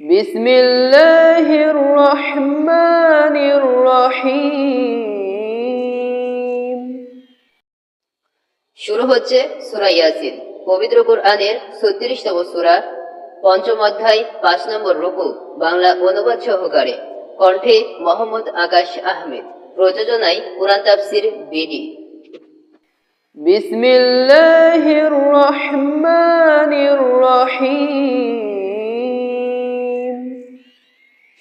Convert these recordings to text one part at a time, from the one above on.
بسم الله الرحمن الرحيم শুরু হচ্ছে সূরা ইয়াসিন পবিত্র কোরআনের ছত্রিশতম সূরা পঞ্চম অধ্যায় পাঁচ নম্বর রুকু বাংলা অনুবাদ সহকারে কণ্ঠে মোহাম্মদ আকাশ আহমেদ প্রযোজনায় কোরআন তাফসির বিডি بسم الله الرحمن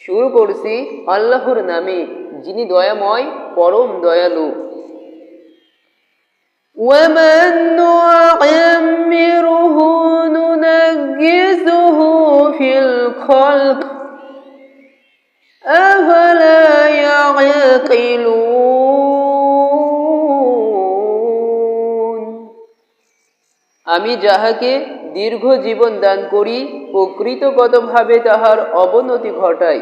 শুরু করছি আল্লাহর নামে যিনি দয়াময় পরম দয়ালু ومن نعمره ننجزه في الخلق أفلا يعقلون আমি যাহাকে দীর্ঘ জীবন দান করি প্রকৃতগতভাবে তাহার অবনতি ঘটাই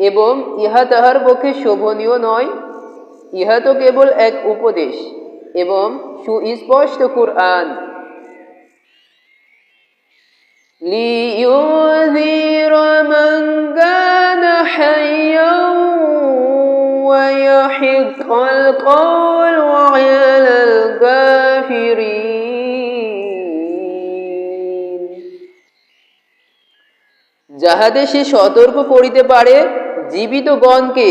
এবং ইহা তাহার পক্ষে শোভনীয় নয় ইহা তো কেবল এক উপদেশ এবং সুস্পষ্ট কুরআন لينذر من كان حيا ويحق القول على الكافرين যাহাতে সে সতর্ক করিতে পারে জীবিতগণকে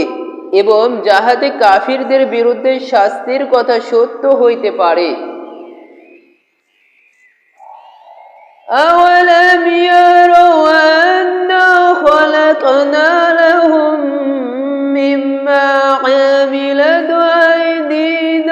এবং যাহাতে কাফিরদের বিরুদ্ধে শাস্তির কথা সত্য হইতে পারে أولم يروا أنا خلقنا لهم مما عملت أيدينا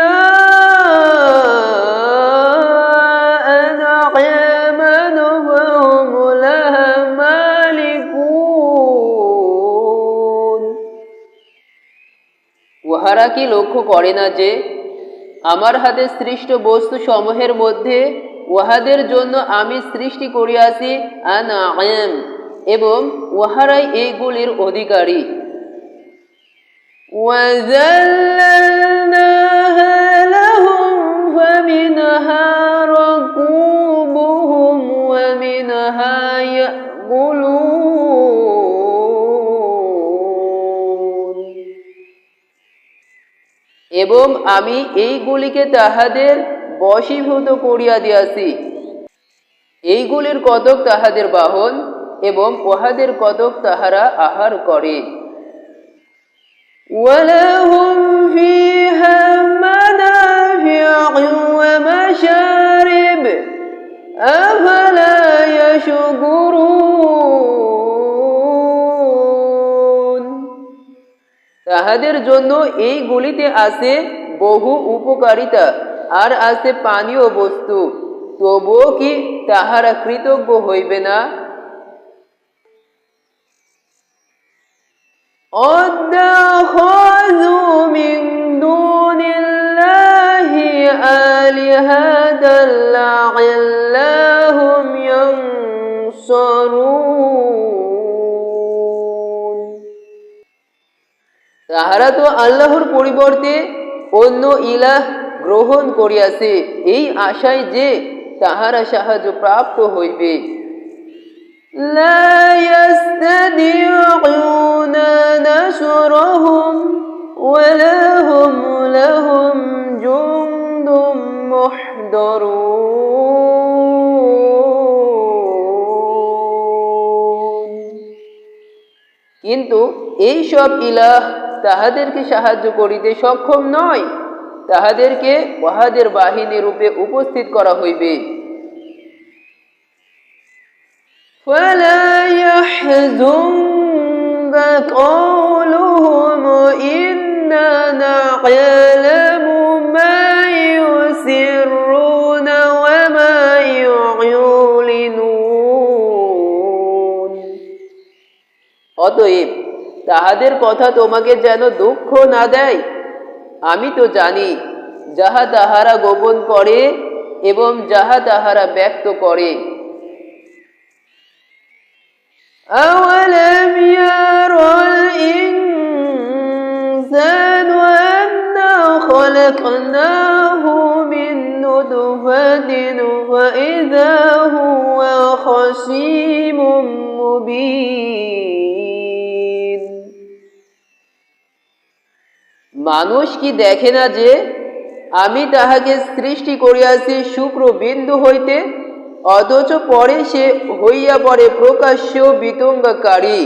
উহারা কি লক্ষ্য করে না যে আমার হাতে সৃষ্ট বস্তু সমূহের মধ্যে উহাদের জন্য আমি সৃষ্টি করিয়াছি আনাম এবং উহারাই এইগুলির অধিকারী وَذَلَّلْنَاهَا لَهُمْ فَمِنْهَا رَكُوبُهُمْ وَمِنْهَا يَأْكُلُونَ এবং আমি এইগুলিকে তাহাদের বশীভূত করিয়া দিয়াছি এইগুলির কতক তাহাদের বাহন এবং উহাদের কতক তাহারা আহার করে ولهم فيها منافع ومشارب أفلا يشكرون তাহাদের জন্য এইগুলিতে আছে বহু উপকারিতা আর আছে পানীয় বস্তু তবুও কি তাহারা কৃতজ্ঞ হইবে না اتخذوا من دون الله آلهة لعلهم ينصرون তাহারা তো আল্লাহর পরিবর্তে অন্য ইলাহ গ্রহণ করিয়াছে এই আশায় যে তাহারা সাহায্য প্রাপ্ত হইবে لا يستطيعون نصرهم ولا هم لهم جند محضرون কিন্তু এই সব ইলাহ তাহাদেরকে সাহায্য করিতে সক্ষম নয় তাহাদেরকে উহাদের বাহিনী রূপে উপস্থিত করা হইবে فلا يحزنك قولهم إنا نعلم ما يسرون وما يعلنون অতএব তাহাদের কথা তোমাকে যেন দুঃখ না দেয় আমি তো জানি যাহা তাহারা গোপন করে এবং যাহা তাহারা ব্যক্ত করে أولم ير الإنسان أنا خلقناه من نطفة فإذا هو خصيم مبين মানুষ কি দেখে না যে আমি তাহাকে সৃষ্টি করিয়াছি শুক্র বিন্দু হইতে অথচ পরে সে হইয়া পড়ে প্রকাশ্য বিতঙ্গকারী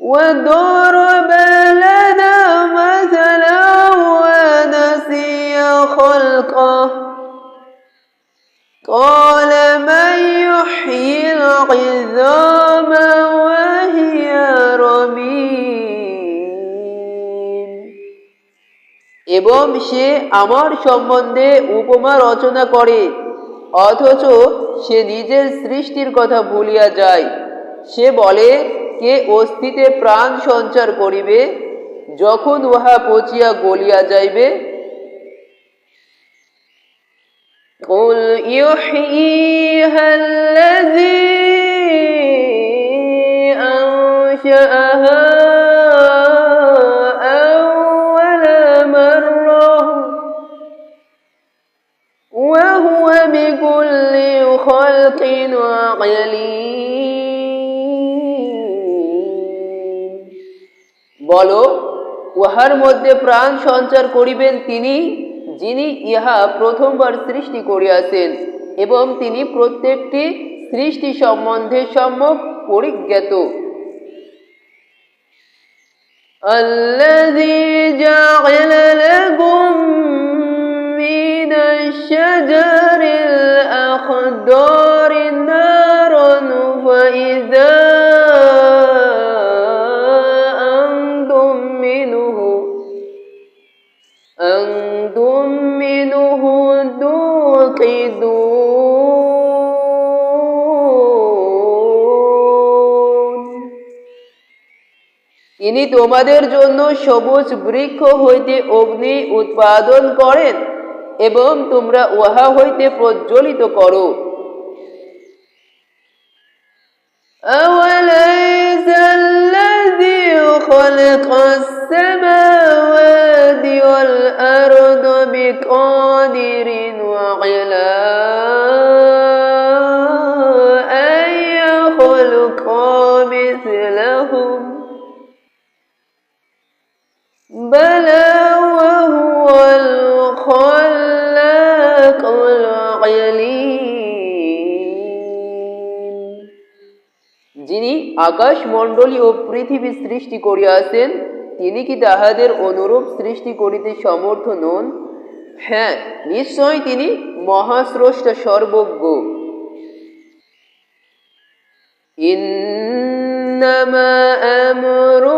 وضرب لنا مثلا ونسي خلقه قال من يحيي العظام এবং সে আমার সম্বন্ধে উপমা রচনা করে অথচ সে নিজের সৃষ্টির কথা ভুলিয়া যায় সে বলে কে অস্থিতে প্রাণ সঞ্চার করিবে যখন উহা পচিয়া গলিয়া যাইবে قل يحييها الذي أنشأها خلق عليم বলো উহার মধ্যে প্রাণ সঞ্চার করিবেন তিনি যিনি ইহা প্রথমবার সৃষ্টি করিয়াছেন এবং তিনি প্রত্যেকটি সৃষ্টি সম্বন্ধে সম্যক পরিজ্ঞাত الذي جعل لكم من الشجر الأخضر তিনি তোমাদের জন্য সবুজ বৃক্ষ হইতে অগ্নি উৎপাদন করেন এবং তোমরা উহা হইতে প্রজ্বলিত করো أوليس الذي خلق السماوات والأرض بقادر على بلى وهو الخلاق العليم যিনি আকাশ মণ্ডলী ও পৃথিবী সৃষ্টি করিয়াছেন তিনি কি তাহাদের অনুরূপ সৃষ্টি করিতে সমর্থ নন হ্যাঁ নিশ্চয় তিনি মহাস্রষ্টা সর্বজ্ঞ إنما أمره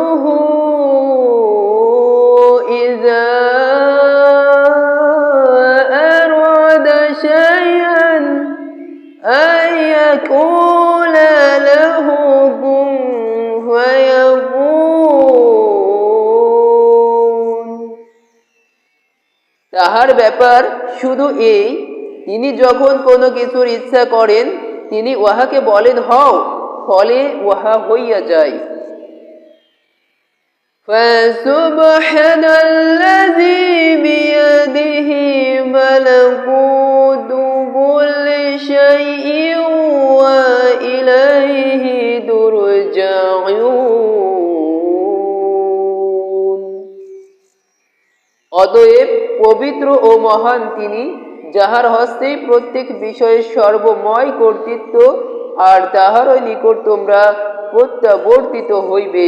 يقول له كن فيكون তাহার ব্যাপার শুধু এই তিনি যখন কোনো কিছুর ইচ্ছা করেন তিনি উহাকে বলেন হও ফলে উহা হইয়া যায় فسبحان الذي بيده ملكوت অতএব পবিত্র ও মহান তিনি, যাহার হস্তেই প্রত্যেক বিষয়ে সর্বময় কর্তৃত্ব, আর তাহারই নিকট তোমরা প্রত্যাবর্তিত হইবে।